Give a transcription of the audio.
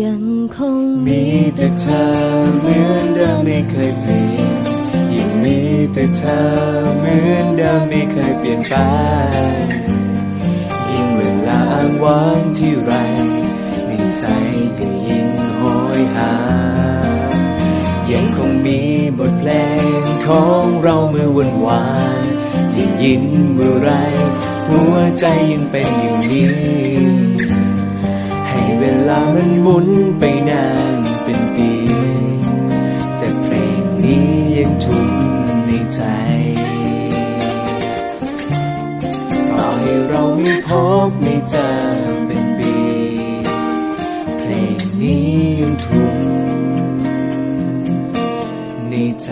ยังคงมีแต่เธอเหมือนเดิมไม่เคยเปลี่ยนยังมีแต่เธอเหมือนเดิมไม่เคยเปลี่ยนไปยิ่งเวลาอ้างว้างที่ไรในใจก็ยิ่งโหยหา ยังคงมีบทเพลงของเราเมื่อวันวานได้ยินเมื่อไรหัวใจยังเป็นอย่างนี้ มันหมุนไปนานเป็นปี แต่เพลงนี้ยังทุ่มในใจต่อให้เราไม่พบไม่เจอเป็นปี เพลงนี้ยังทุ่มในใจ